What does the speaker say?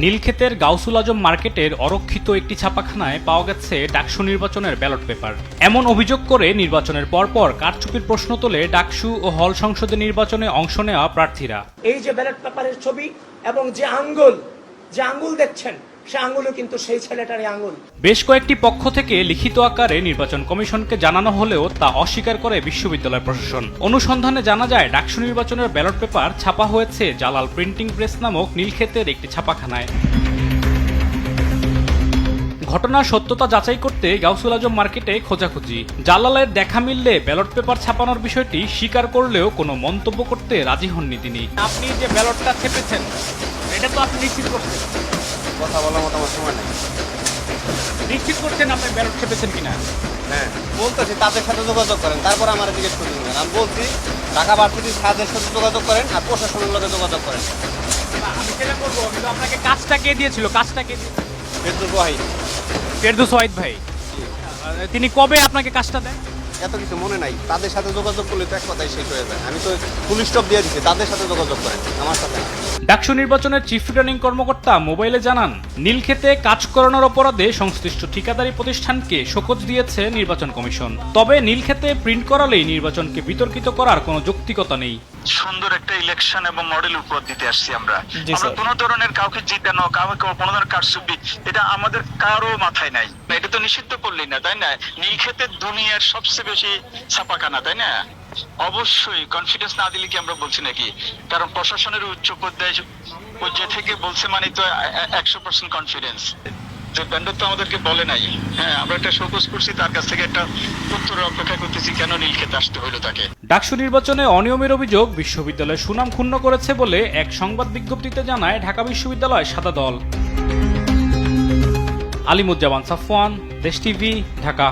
নীলক্ষেতের গাউসুল আজম মার্কেটের অরক্ষিত একটি ছাপাখানায় পাওয়া গেছে ডাকসু নির্বাচনের ব্যালট পেপার। এমন অভিযোগ করে নির্বাচনের পরপর কারচুপির প্রশ্ন তোলে ডাকসু ও হল সংসদে নির্বাচনে অংশ নেওয়া প্রার্থীরা। এই যে ব্যালট পেপারের ছবি এবং যে আঙ্গুল যে আঙ্গুল দেখছেন সে আঙ্গুলও কিন্তু সেই ছেলেটারই আঙ্গুল বেশ কয়েকটি পক্ষ থেকে লিখিত আকারে নির্বাচন কমিশনকে জানানো হলেও তা অস্বীকার করে বিশ্ববিদ্যালয় প্রশাসন। অনুসন্ধানে জানা যায় ডাকসু নির্বাচনের ব্যালট পেপার ছাপা হয়েছে জালাল প্রিন্টিং প্রেস নামক নীলক্ষেতের একটি ছাপাখানায়। ঘটনার সত্যতা যাচাই করতে গাউসুল আজম মার্কেটে খোঁজাখুঁজি। জালালের দেখা মিললে ব্যালট পেপার ছাপানোর বিষয়টি স্বীকার করলেও কোনো মন্তব্য করতে রাজি হননি তিনি। আপনি যে ব্যালটটা ছেপেছেন এটা তো আপনি নিশ্চিত করছেন। কথা বলার মতো আমার সময় নেই। নিশ্চিত করছেন আপনি ব্যালট ছেপেছেন কিনা? হ্যাঁ বলতেছি তাদের সাথে যোগাযোগ করেন। তারপর আমার জিজ্ঞেস করতে দিবেন আমি বলছি ঢাকা ভার্সিটির সাথে সাথে যোগাযোগ করেন আর প্রশাসনের লোকে যোগাযোগ করেন। আমি সেটা করব কিন্তু আপনাকে কাজটা কে দিয়েছিল? কাজটা কে ফেরদুস ওয়াহিদ। ফেরদুস ওয়াহিদ ভাই। তিনি কবে আপনাকে কাজটা দেন? এত কিছু মনে নাই। তাদের সাথে যোগাযোগ করলে তো এক কথাই শেষ হয়ে যায়। আমি তো পুলিশ স্টপ দিয়ে দিচ্ছি। তাদের সাথে যোগাযোগ করেন, আমার সাথে। ডাকসু নির্বাচনের চিফ রিটার্নিং কর্মকর্তা মোবাইলে জানান, নীলক্ষেতে কাজ করানোর অপরাধে সংশ্লিষ্ট ঠিকাদারি প্রতিষ্ঠানকে শোকজ দিয়েছে নির্বাচন কমিশন। তবে নীলক্ষেতে প্রিন্ট করালেই নির্বাচনকে বিতর্কিত করার কোনো যৌক্তিকতা নেই। সুন্দর একটা ইলেকশন এবং মডেল উপহার দিতে আসছি আমরা। আমরা। কোনো ধরনের কাউকে জিতানো কাউকে কোনো ধরনের কারসুপি এটা আমাদের কারও মাথায় নাই। এটা তো নিষিদ্ধ করলি না তাই না? নীলক্ষেতের দুনিয়ার সবচেয়ে বেশি ছাপাখানা তাই না? অবশ্যই কনফিডেন্স না দিলে কি আমরা বলছি নাকি? কারণ প্রশাসনের উচ্চ পর্যায়ে পর্যায় থেকে বলছে মানে তো একশো পার্সেন্ট কনফিডেন্স যে ব্যান্ডার তো আমাদেরকে বলে নাই। হ্যাঁ আমরা একটা শোকস করছি, তার কাছ থেকে একটা উত্তরের অপেক্ষা করতেছি, কেন নীলক্ষেতে আসতে হইল তাকে? ডাকসু নির্বাচনে অনিয়মের অভিযোগ বিশ্ববিদ্যালয়ের সুনাম ক্ষুণ্ণ করেছে বলে এক সংবাদ বিজ্ঞপ্তিতে জানায় ঢাকা বিশ্ববিদ্যালয় সাদা দল। আলিমুজ্জামান সাফওয়ান, দেশ টিভি, ঢাকা।